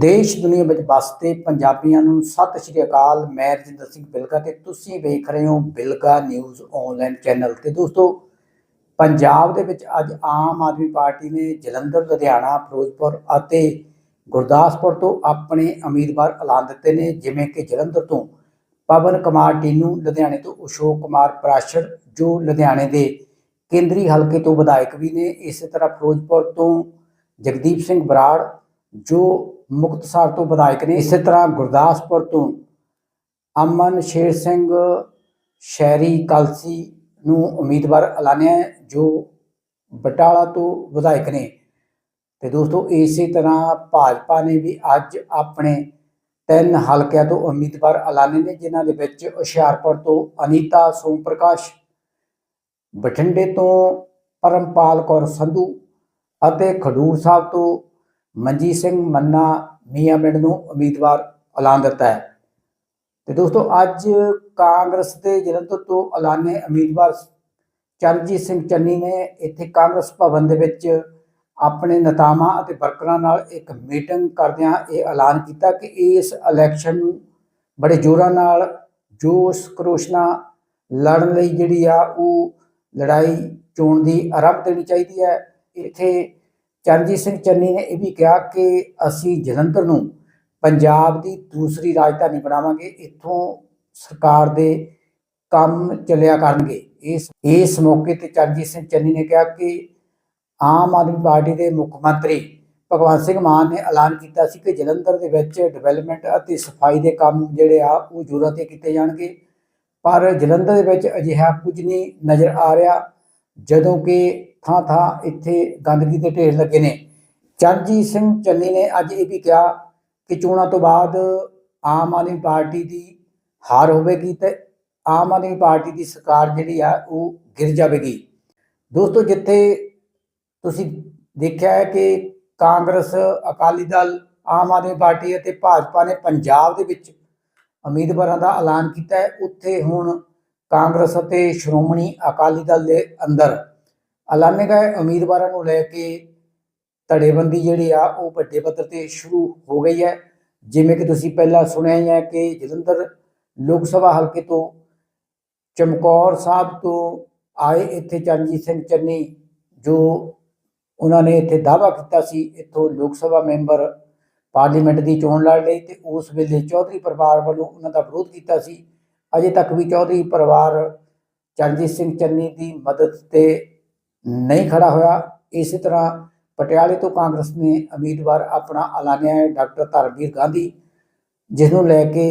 ਦੇਸ਼ ਦੁਨੀਆ ਵਿੱਚ ਵਸਦੇ ਪੰਜਾਬੀਆਂ ਨੂੰ ਸਤਿ ਸ਼੍ਰੀ ਅਕਾਲ, ਮੈਂ ਰਜਿੰਦਰ ਸਿੰਘ ਬਿਲਗਾ ਤੇ ਤੁਸੀਂ ਵੇਖ ਰਹੇ ਹੋ ਬਿਲਗਾ ਨਿਊਜ਼ ਆਨਲਾਈਨ ਚੈਨਲ ਤੇ ਦੋਸਤੋ, ਪੰਜਾਬ ਦੇ ਵਿੱਚ ਅੱਜ ਆਮ ਆਦਮੀ ਪਾਰਟੀ ਨੇ ਜਲੰਧਰ, ਲੁਧਿਆਣਾ, ਫਿਰੋਜ਼ਪੁਰ ਅਤੇ ਗੁਰਦਾਸਪੁਰ ਤੋਂ ਆਪਣੇ ਉਮੀਦਵਾਰ ਐਲਾਨ ਦਿੱਤੇ ਨੇ, ਜਿਵੇਂ ਕਿ ਜਲੰਧਰ ਤੋਂ ਪਵਨ ਕੁਮਾਰ ਟੀਨੂ, ਲੁਧਿਆਣੇ ਤੋਂ ਅਸ਼ੋਕ ਕੁਮਾਰ ਪ੍ਰਾਸ਼ਰ ਜੋ ਲੁਧਿਆਣੇ ਦੇ ਕੇਂਦਰੀ ਹਲਕੇ ਤੋਂ ਵਿਧਾਇਕ ਵੀ ਨੇ। ਇਸੇ ਤਰ੍ਹਾਂ ਫਿਰੋਜ਼ਪੁਰ ਤੋਂ ਜਗਦੀਪ ਸਿੰਘ ਬਰਾੜ ਜੋ ਮੁਕਤਸਰ ਤੋਂ ਵਿਧਾਇਕ ਨੇ, ਇਸੇ ਤਰ੍ਹਾਂ ਗੁਰਦਾਸਪੁਰ ਤੋਂ ਅਮਨ ਸ਼ੇਰ ਸਿੰਘ ਸ਼ਹਿਰੀ ਕਲਸੀ ਨੂੰ ਉਮੀਦਵਾਰ ਐਲਾਨਿਆ ਜੋ ਬਟਾਲਾ ਤੋਂ ਵਿਧਾਇਕ ਨੇ। ਤੇ ਦੋਸਤੋ, ਇਸੇ ਤਰ੍ਹਾਂ ਭਾਜਪਾ ਨੇ ਵੀ ਅੱਜ ਆਪਣੇ ਤਿੰਨ ਹਲਕਿਆਂ ਤੋਂ ਉਮੀਦਵਾਰ ਐਲਾਨੇ ਨੇ, ਜਿਨ੍ਹਾਂ ਦੇ ਵਿੱਚ ਹੁਸ਼ਿਆਰਪੁਰ ਤੋਂ ਅਨੀਤਾ ਸੋਮ ਪ੍ਰਕਾਸ਼ ਬਠਿੰਡੇ ਤੋਂ ਪਰਮਪਾਲ ਕੌਰ ਸੰਧੂ ਅਤੇ ਖਡੂਰ ਸਾਹਿਬ ਤੋਂ ਮਨਜੀਤ ਸਿੰਘ ਮੰਨਾ ਮੀਆਂ ਪਿੰਡ ਨੂੰ ਉਮੀਦਵਾਰ ਐਲਾਨ ਦਿੱਤਾ ਹੈ। ਤੇ ਦੋਸਤੋ, ਅੱਜ ਕਾਂਗਰਸ ਦੇ ਜਲੰਧਰ ਤੋਂ ਐਲਾਨੇ ਉਮੀਦਵਾਰ ਚਰਨਜੀਤ ਸਿੰਘ ਚੰਨੀ ਨੇ ਇੱਥੇ ਕਾਂਗਰਸ ਭਵਨ ਦੇ ਵਿੱਚ ਆਪਣੇ ਨੇਤਾਵਾਂ ਅਤੇ ਵਰਕਰਾਂ ਨਾਲ ਇੱਕ ਮੀਟਿੰਗ ਕਰਦਿਆਂ ਇਹ ਐਲਾਨ ਕੀਤਾ ਕਿ ਇਸ ਇਲੈਕਸ਼ਨ ਨੂੰ ਬੜੇ ਜ਼ੋਰਾਂ ਨਾਲ ਜੋਸ਼ ਕਰੋਸ਼ਨਾ ਲੜਨ ਲਈ ਜਿਹੜੀ ਆ, ਉਹ ਲੜਾਈ ਚੋਣ ਦੀ ਆਰੰਭ ਦੇਣੀ ਚਾਹੀਦੀ ਹੈ। ਇੱਥੇ ਚਰਨਜੀਤ ਸਿੰਘ ਚੰਨੀ ਨੇ ਇਹ ਵੀ ਕਿਹਾ ਕਿ ਅਸੀਂ ਜਲੰਧਰ ਨੂੰ ਪੰਜਾਬ ਦੀ ਦੂਸਰੀ ਰਾਜਧਾਨੀ ਬਣਾਵਾਂਗੇ, ਇੱਥੋਂ ਸਰਕਾਰ ਦੇ ਕੰਮ ਚੱਲਿਆ ਕਰਨਗੇ। ਇਸ ਇਸ ਮੌਕੇ ਤੇ ਚਰਨਜੀਤ ਸਿੰਘ ਚੰਨੀ ਨੇ ਕਿਹਾ ਕਿ ਆਮ ਆਦਮੀ ਪਾਰਟੀ ਦੇ ਮੁੱਖ ਮੰਤਰੀ ਭਗਵੰਤ ਸਿੰਘ ਮਾਨ ਨੇ ਐਲਾਨ ਕੀਤਾ ਸੀ ਕਿ ਜਲੰਧਰ ਦੇ ਵਿੱਚ ਡਿਵੈਲਪਮੈਂਟ ਅਤੇ ਸਫ਼ਾਈ ਦੇ ਕੰਮ ਜਿਹੜੇ ਆ, ਉਹ ਜ਼ੋਰਾਂ ਤੇ ਕੀਤੇ ਜਾਣਗੇ। ਪਰ ਜਲੰਧਰ ਦੇ ਵਿੱਚ ਅਜਿਹਾ ਕੁਝ ਨਹੀਂ ਨਜ਼ਰ ਆ ਰਿਹਾ, ਜਦੋਂ ਕਿ ਥਾਂ ਥਾਂ ਇੱਥੇ ਗੰਦਗੀ ਦੇ ਢੇਰ ਲੱਗੇ ਨੇ। ਚਰਨਜੀਤ ਸਿੰਘ ਚੰਨੀ ਨੇ ਅੱਜ ਇਹ ਵੀ ਕਿਹਾ ਕਿ ਚੋਣਾਂ ਤੋਂ ਬਾਅਦ ਆਮ ਆਦਮੀ ਪਾਰਟੀ ਦੀ ਹਾਰ ਹੋਵੇਗੀ ਤੇ ਆਮ ਆਦਮੀ ਪਾਰਟੀ ਦੀ ਸਰਕਾਰ ਜਿਹੜੀ ਆ, ਉਹ ਗਿਰ ਜਾਵੇਗੀ। ਦੋਸਤੋ, ਜਿੱਥੇ ਤੁਸੀਂ ਦੇਖਿਆ ਹੈ ਕਿ ਕਾਂਗਰਸ, ਅਕਾਲੀ ਦਲ, ਆਮ ਆਦਮੀ ਪਾਰਟੀ ਅਤੇ ਭਾਜਪਾ ਨੇ ਪੰਜਾਬ ਦੇ ਵਿੱਚ ਉਮੀਦਵਾਰਾਂ ਦਾ ਐਲਾਨ ਕੀਤਾ ਹੈ। ਉੱਥੇ ਹੁਣ ਕਾਂਗਰਸ ਅਤੇ ਸ਼੍ਰੋਮਣੀ ਅਕਾਲੀ ਦਲ ਦੇ ਅੰਦਰ ਐਲਾਨੇ ਗਏ ਉਮੀਦਵਾਰਾਂ ਨੂੰ ਲੈ ਕੇ ਧੜੇਬੰਦੀ ਜਿਹੜੀ ਆ, ਉਹ ਵੱਡੇ ਪੱਧਰ ਤੇ ਸ਼ੁਰੂ ਹੋ ਗਈ ਹੈ। ਜਿਵੇਂ ਕਿ ਤੁਸੀਂ ਪਹਿਲਾਂ ਸੁਣਿਆ ਹੀ ਹੈ ਕਿ ਜਲੰਧਰ ਲੋਕ ਸਭਾ ਹਲਕੇ ਤੋਂ ਚਮਕੌਰ ਸਾਹਿਬ ਤੋਂ ਆਏ ਇੱਥੇ ਚਰਨਜੀਤ ਸਿੰਘ ਚੰਨੀ, ਜੋ ਉਹਨਾਂ ਨੇ ਇੱਥੇ ਦਾਅਵਾ ਕੀਤਾ ਸੀ, ਇੱਥੋਂ ਲੋਕ ਸਭਾ ਮੈਂਬਰ ਪਾਰਲੀਮੈਂਟ ਦੀ ਚੋਣ ਲੜ ਲਈ ਤੇ ਉਸ ਵੇਲੇ ਚੌਧਰੀ ਪਰਿਵਾਰ ਵੱਲੋਂ ਉਹਨਾਂ ਦਾ ਵਿਰੋਧ ਕੀਤਾ ਸੀ। ਅਜੇ ਤੱਕ ਵੀ ਚੌਧਰੀ ਪਰਿਵਾਰ ਚਰਨਜੀਤ ਸਿੰਘ ਚੰਨੀ ਦੀ ਮਦਦ ਤੇ ਨਹੀਂ ਖੜਾ ਹੋਇਆ। ਇਸੇ ਤਰ੍ਹਾਂ ਪਟਿਆਲੇ ਤੋਂ ਕਾਂਗਰਸ ਨੇ ਉਮੀਦਵਾਰ ਆਪਣਾ ਐਲਾਨਿਆ ਹੈ ਡਾਕਟਰ ਧਰਮਵੀਰ ਗਾਂਧੀ ਜਿਸ ਨੂੰ ਲੈ ਕੇ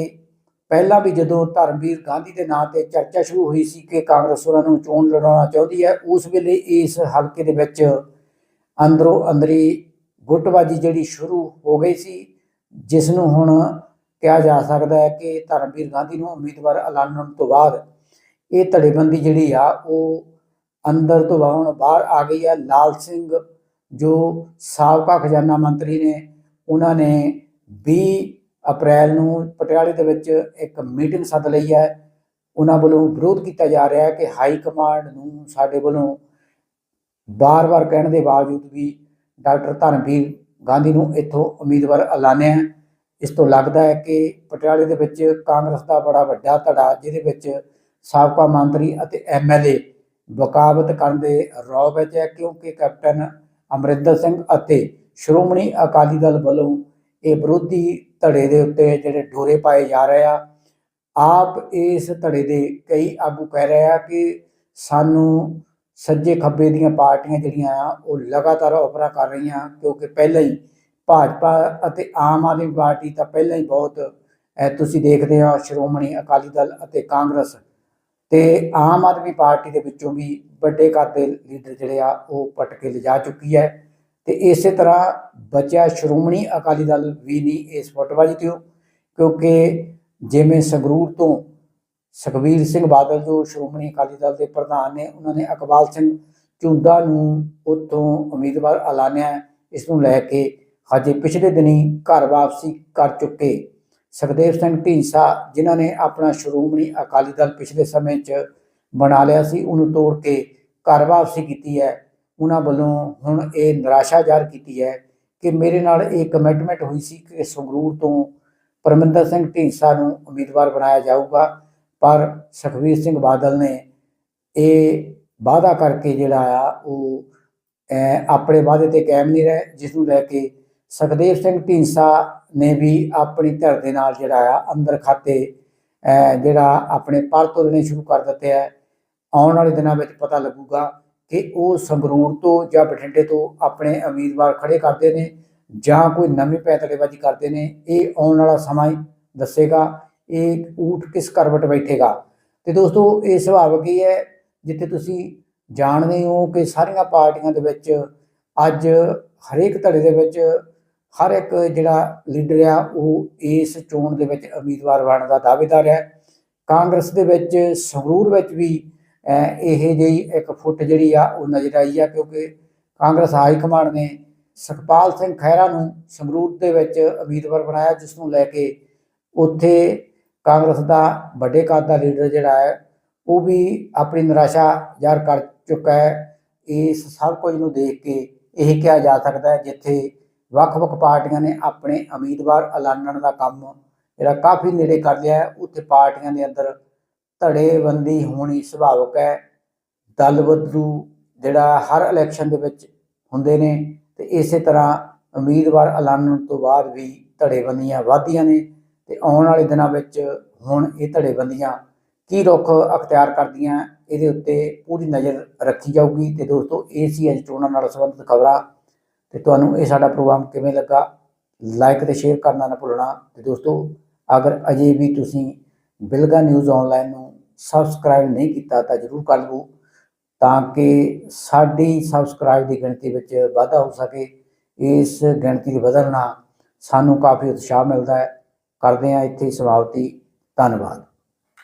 ਪਹਿਲਾਂ ਵੀ ਜਦੋਂ ਧਰਮਵੀਰ ਗਾਂਧੀ ਦੇ ਨਾਂ ਤੇ ਚਰਚਾ ਸ਼ੁਰੂ ਹੋਈ ਸੀ ਕਿ ਕਾਂਗਰਸ ਉਹਨਾਂ ਨੂੰ ਚੋਣ ਲੜਾਉਣਾ ਚਾਹੁੰਦੀ ਹੈ, ਉਸ ਵੇਲੇ ਇਸ ਹਲਕੇ ਦੇ ਵਿੱਚ ਅੰਦਰੋਂ ਅੰਦਰੀ ਗੁੱਟਬਾਜੀ ਜਿਹੜੀ ਸ਼ੁਰੂ ਹੋ ਗਈ ਸੀ ਜਿਸ ਨੂੰ ਹੁਣ ਕਿਹਾ ਜਾ ਸਕਦਾ ਹੈ ਕਿ ਧਰਮਵੀਰ ਗਾਂਧੀ ਨੂੰ ਉਮੀਦਵਾਰ ਐਲਾਨਣ ਤੋਂ ਬਾਅਦ ਇਹ ਧੜੇਬੰਦੀ ਜਿਹੜੀ ਆ, ਉਹ ਅੰਦਰ ਤੋਂ ਹੁਣ ਬਾਹਰ ਆ ਗਈ ਹੈ। ਲਾਲ ਸਿੰਘ, ਜੋ ਸਾਬਕਾ ਖਜ਼ਾਨਾ ਮੰਤਰੀ ਨੇ, ਉਹਨਾਂ ਨੇ 20 ਅਪ੍ਰੈਲ ਨੂੰ ਪਟਿਆਲੇ ਦੇ ਵਿੱਚ ਇੱਕ ਮੀਟਿੰਗ ਸੱਦ ਲਈ ਹੈ। ਉਹਨਾਂ ਵੱਲੋਂ ਵਿਰੋਧ ਕੀਤਾ ਜਾ ਰਿਹਾ ਹੈ ਕਿ ਹਾਈ ਕਮਾਂਡ ਨੂੰ ਸਾਡੇ ਵੱਲੋਂ ਬਾਰ-ਬਾਰ ਕਹਿਣ ਦੇ ਬਾਵਜੂਦ ਵੀ ਡਾਕਟਰ ਧਰਮਵੀਰ ਗਾਂਧੀ ਨੂੰ ਇੱਥੋਂ ਉਮੀਦਵਾਰ ਐਲਾਨਿਆ ਇਸ ਤੋਂ ਲੱਗਦਾ ਹੈ ਕਿ ਪਟਿਆਲੇ ਦੇ ਵਿੱਚ ਕਾਂਗਰਸ ਦਾ ਬੜਾ ਵੱਡਾ ਧੜਾ, ਜਿਹਦੇ ਵਿੱਚ ਸਾਬਕਾ ਮੰਤਰੀ ਅਤੇ ਐਮਐਲਏ ਬਕਾਵਤ ਕਰਨ ਦੇ ਰੌਬ ਵਿੱਚ ਹੈ ਕਿਉਂਕਿ ਕੈਪਟਨ ਅਮਰਿੰਦਰ ਸਿੰਘ ਅਤੇ ਸ਼੍ਰੋਮਣੀ ਅਕਾਲੀ ਦਲ ਵੱਲੋਂ ਇਹ ਵਿਰੋਧੀ ਧੜੇ ਦੇ ਉੱਤੇ ਜਿਹੜੇ ਡੋਰੇ ਪਾਏ ਜਾ ਰਹੇ ਆ, ਆਪ ਇਸ ਧੜੇ ਦੇ ਕਈ ਆਗੂ ਕਹਿ ਰਹੇ ਆ ਕਿ ਸਾਨੂੰ ਸੱਜੇ ਖੱਬੇ ਦੀਆਂ ਪਾਰਟੀਆਂ ਜਿਹੜੀਆਂ ਆ, ਉਹ ਲਗਾਤਾਰ ਓਪਰਾ ਕਰ ਰਹੀਆਂ ਕਿਉਂਕਿ ਪਹਿਲਾਂ ਹੀ ਭਾਜਪਾ ਅਤੇ ਆਮ ਆਦਮੀ ਪਾਰਟੀ ਤਾਂ ਪਹਿਲਾਂ ਹੀ ਬਹੁਤ ਤੁਸੀਂ ਦੇਖਦੇ ਹੋ ਸ਼੍ਰੋਮਣੀ ਅਕਾਲੀ ਦਲ ਅਤੇ ਕਾਂਗਰਸ ਤੇ ਆਮ ਆਦਮੀ ਪਾਰਟੀ ਦੇ ਵਿੱਚੋਂ ਵੀ ਵੱਡੇ ਕਾਦੇ ਲੀਡਰ ਜਿਹੜੇ ਆ, ਉਹ ਪਟ ਕੇ ਲਿਜਾ ਚੁੱਕੀ ਹੈ। ਤੇ ਇਸੇ ਤਰ੍ਹਾਂ ਬਚਿਆ ਸ਼੍ਰੋਮਣੀ ਅਕਾਲੀ ਦਲ ਵੀ ਨਹੀਂ ਇਸ ਫੁੱਟਬਾਜੀ ਤੋਂ, ਕਿਉਂਕਿ ਜਿਵੇਂ ਸੰਗਰੂਰ ਤੋਂ ਸੁਖਬੀਰ ਸਿੰਘ ਬਾਦਲ, ਜੋ ਸ਼੍ਰੋਮਣੀ ਅਕਾਲੀ ਦਲ ਦੇ ਪ੍ਰਧਾਨ ਨੇ, ਉਹਨਾਂ ਨੇ ਅਕਬਾਲ ਸਿੰਘ ਝੁੰਦਾ ਨੂੰ ਉੱਥੋਂ ਉਮੀਦਵਾਰ ਐਲਾਨਿਆ। ਇਸ ਨੂੰ ਲੈ ਕੇ ਹਜੇ ਪਿਛਲੇ ਦਿਨੀ ਘਰ ਵਾਪਸੀ ਕਰ ਚੁੱਕੇ। ਸੁਖਦੇਵ ਸਿੰਘ ਢੀਂਸਾ ਜਿਨ੍ਹਾਂ ਨੇ ਆਪਣਾ ਸ਼੍ਰੋਮਣੀ ਅਕਾਲੀ ਦਲ ਪਿਛਲੇ ਸਮੇਂ 'ਚ ਬਣਾ ਲਿਆ ਸੀ, ਉਹਨੂੰ ਤੋੜ ਕੇ ਘਰ ਵਾਪਸੀ ਕੀਤੀ ਹੈ। ਉਹਨਾਂ ਵੱਲੋਂ ਹੁਣ ਇਹ ਨਿਰਾਸ਼ਾ ਜ਼ਾਹਰ ਕੀਤੀ ਹੈ ਕਿ ਮੇਰੇ ਨਾਲ ਇਹ ਕਮਿਟਮੈਂਟ ਹੋਈ ਸੀ ਕਿ ਸੰਗਰੂਰ ਤੋਂ ਪਰਮਿੰਦਰ ਸਿੰਘ ਢੀਂਸਾ ਨੂੰ ਉਮੀਦਵਾਰ ਬਣਾਇਆ ਜਾਊਗਾ, ਪਰ ਸੁਖਬੀਰ ਸਿੰਘ ਬਾਦਲ ਨੇ ਇਹ ਵਾਅਦਾ ਕਰਕੇ ਜਿਹੜਾ ਆ, ਉਹ ਆਪਣੇ ਵਾਅਦੇ ਤੇ ਕਾਇਮ ਨਹੀਂ ਰਹੇ, ਜਿਸ ਨੂੰ ਲੈ ਕੇ ਸੁਖਦੇਵ ਸਿੰਘ ਢੀਂਸਾ ਨੇ ਵੀ ਆਪਣੀ ਧਿਰ ਦੇ ਨਾਲ ਜਿਹੜਾ ਆ, ਅੰਦਰ ਖਾਤੇ ਜਿਹੜਾ ਆਪਣੇ ਪਰ ਤੋਲਣੇ ਸ਼ੁਰੂ ਕਰ ਦਿੱਤੇ ਆ। ਆਉਣ ਵਾਲੇ ਦਿਨਾਂ ਵਿੱਚ ਪਤਾ ਲੱਗੂਗਾ ਕਿ ਉਹ ਸੰਗਰੂਰ ਤੋਂ ਜਾਂ ਬਠਿੰਡੇ ਤੋਂ ਆਪਣੇ ਉਮੀਦਵਾਰ ਖੜੇ ਕਰਦੇ ਨੇ ਜਾਂ ਕੋਈ ਨਵੀਂ ਪੈਤਲੇਬਾਜ਼ੀ ਕਰਦੇ ਨੇ। ਇਹ ਆਉਣ ਵਾਲਾ ਸਮਾਂ ਹੀ ਦੱਸੇਗਾ। ਇਹ ਊਠ ਕਿਸ ਕਰਵਟ ਬੈਠੇਗਾ? ਤੇ ਦੋਸਤੋ, ਇਹ ਸੁਭਾਵਿਕ ਹੀ ਹੈ? ਜਿੱਥੇ ਤੁਸੀਂ ਜਾਣਦੇ ਹੋ ਕਿ ਸਾਰੀਆਂ ਪਾਰਟੀਆਂ ਦੇ ਵਿੱਚ ਅੱਜ ਹਰੇਕ ਧੜੇ ਦੇ ਵਿੱਚ ਹਰ ਇੱਕ ਜਿਹੜਾ ਲੀਡਰ ਆ ਉਹ ਇਸ ਚੋਣ ਦੇ ਵਿੱਚ ਉਮੀਦਵਾਰ ਬਣਨ ਦਾ ਦਾਅਵੇਦਾਰ ਹੈ। ਕਾਂਗਰਸ ਦੇ ਵਿੱਚ ਸੰਗਰੂਰ ਵਿੱਚ ਵੀ ਅਹ, ਇਹ ਜਿਹੀ ਇੱਕ ਫੁੱਟ ਜਿਹੜੀ ਆ ਉਹ ਨਜ਼ਰ ਆਈ ਆ ਕਿਉਂਕਿ ਕਾਂਗਰਸ ਹਾਈ ਕਮਾਂਡ ਨੇ ਸੁਖਪਾਲ ਸਿੰਘ ਖਹਿਰਾ ਨੂੰ ਸੰਗਰੂਰ ਦੇ ਵਿੱਚ ਉਮੀਦਵਾਰ ਬਣਾਇਆ ਜਿਸ ਨੂੰ ਲੈ ਕੇ ਉੱਥੇ ਕਾਂਗਰਸ ਦਾ ਵੱਡੇ ਕੱਦ ਦਾ ਲੀਡਰ ਜਿਹੜਾ ਹੈ ਉਹ ਵੀ ਆਪਣੀ ਨਿਰਾਸ਼ਾ ਜ਼ਾਹਰ ਕਰ ਚੁੱਕਾ ਹੈ। ਇਸ ਸਭ ਕੁਝ ਨੂੰ ਦੇਖ ਕੇ ਇਹ ਕਿਹਾ ਜਾ ਸਕਦਾ ਹੈ ਜਿੱਥੇ ਵੱਖ-ਵੱਖ ਪਾਰਟੀਆਂ ਨੇ ਆਪਣੇ ਉਮੀਦਵਾਰ ਐਲਾਨਣ ਦਾ ਕੰਮ ਜਿਹੜਾ ਕਾਫੀ ਨੇੜੇ ਕਰ ਲਿਆ ਹੈ। ਉੱਥੇ ਪਾਰਟੀਆਂ ਦੇ ਅੰਦਰ ਧੜੇਬੰਦੀ ਹੋਣੀ ਸੁਭਾਵਿਕ ਹੈ। ਦਲ ਬਦਲੂ ਜਿਹੜਾ ਹਰ ਇਲੈਕਸ਼ਨ ਦੇ ਵਿੱਚ ਹੁੰਦੇ ਨੇ ਤੇ ਇਸੇ ਤਰ੍ਹਾਂ ਉਮੀਦਵਾਰ ਐਲਾਨਣ ਤੋਂ ਬਾਅਦ ਵੀ ਧੜੇਬੰਦੀਆਂ ਵਧਦੀਆਂ ਨੇ ਤੇ ਆਉਣ ਵਾਲੇ ਦਿਨਾਂ ਵਿੱਚ ਹੁਣ ਇਹ ਧੜੇਬੰਦੀਆਂ ਕੀ ਰੁਖ ਅਖਤਿਆਰ ਕਰਦੀਆਂ ਇਹਦੇ ਉੱਤੇ ਪੂਰੀ ਨਜ਼ਰ ਰੱਖੀ ਜਾਊਗੀ। ਤੇ ਦੋਸਤੋ, ਇਹ ਸੀ ਅੱਜ ਚੋਣਾਂ ਨਾਲ ਸੰਬੰਧਿਤ ਖਬਰਾਂ। ਤੇ ਤੁਹਾਨੂੰ ਇਹ ਸਾਡਾ ਪ੍ਰੋਗਰਾਮ ਕਿਵੇਂ ਲੱਗਾ? ਲਾਈਕ ਤੇ ਸ਼ੇਅਰ ਕਰਨਾ ਨਾ ਭੁੱਲਣਾ। ਤੇ ਦੋਸਤੋ, ਅਗਰ ਅਜੇ ਵੀ ਤੁਸੀਂ ਬਿਲਗਾ ਨਿਊਜ਼ ਆਨਲਾਈਨ ਨੂੰ ਸਬਸਕ੍ਰਾਈਬ ਨਹੀਂ ਕੀਤਾ, ਤਾਂ ਜਰੂਰ ਕਰ ਲਵੋ, ਤਾਂ ਕਿ ਸਾਡੀ ਸਬਸਕ੍ਰਾਈਬ ਦੀ ਗਿਣਤੀ ਵਿੱਚ ਵਾਧਾ ਹੋ ਸਕੇ। ਇਸ ਗਿਣਤੀ ਦੇ ਵਧਣ ਨਾਲ ਸਾਨੂੰ ਕਾਫੀ ਉਤਸ਼ਾਹ ਮਿਲਦਾ ਹੈ। ਕਰਦੇ ਹਾਂ ਇੱਥੇ ਸਮਾਪਤੀ। ਧੰਨਵਾਦ।